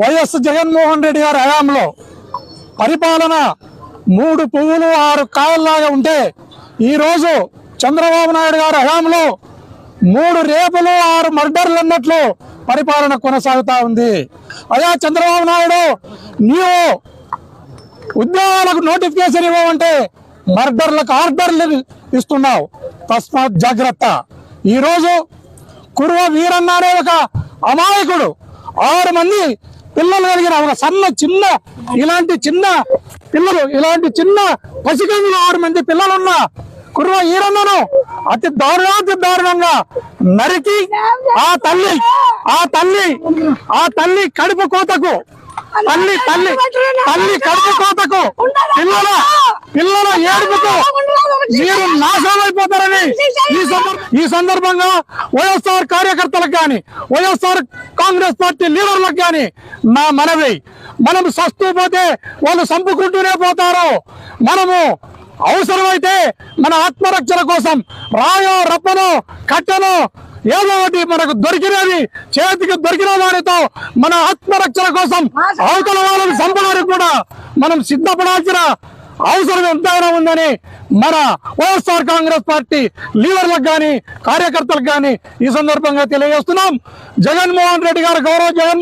YS Jaganmohan Reddy గారి హయాంలో పరిపాలన మూడు పువ్వులు ఆరు కాయల్లాగా ఉంటే ఈరోజు చంద్రబాబు నాయుడు గారి హయాంలో మూడు రేపులు ఆరు మర్డర్లు అన్నట్లు పరిపాలన కొనసాగుతా ఉంది. అయ్యా చంద్రబాబు నాయుడు నీవు ఉద్యోగాలకు నోటిఫికేషన్ ఇవ్వమంటే మర్డర్లకు ఆర్డర్లు ఇస్తున్నావు. తస్మాత్ జాగ్రత్త. ఈరోజు కుర్వ వీరన్నారే ఒక అమాయకుడు. ఆరు మంది పిల్లలు కలిగిన ఒక సన్న చిన్న ఇలాంటి చిన్న పిల్లలు ఇలాంటి చిన్న పసికందులు ఆరు మంది పిల్లలున్న కుర్వ ఈరన్నను అతి దారుణాతి దారుణంగా నరికి ఆ తల్లి ఆ తల్లి ఆ తల్లి కడుపు కోతకు తల్లి తల్లి తల్లి కడుపు కోతకు. పిల్లల పిల్లల ఏడుపుకు మీరు నాశనం అయిపోతారని ఈ సందర్భంగా వైఎస్ఆర్ కార్యకర్తలకు కానీ వైఎస్ఆర్ కాంగ్రెస్ పార్టీ లీడర్లకు కానీ నా మనవి. మనం సస్తూ పోతే వాళ్ళు చంపుకుంటూనే పోతారు. మనము అవసరమైతే మన ఆత్మరక్షణ కోసం రాయో రప్పనో కట్టనో ఏదో ఒకటి మనకు దొరికినది చేతికి దొరికిన వారితో మన ఆత్మరక్షణ కోసం అవతల వాళ్ళని చంపడానికి కూడా మనం సిద్ధపడాల్సిన అవసరం ఎంతైనా ఉందని మన వైఎస్ఆర్ కాంగ్రెస్ పార్టీ లీడర్లకు కానీ కార్యకర్తలకు కానీ ఈ సందర్భంగా తెలియజేస్తున్నాం. జగన్మోహన్ రెడ్డి గారు గౌరవ జగన్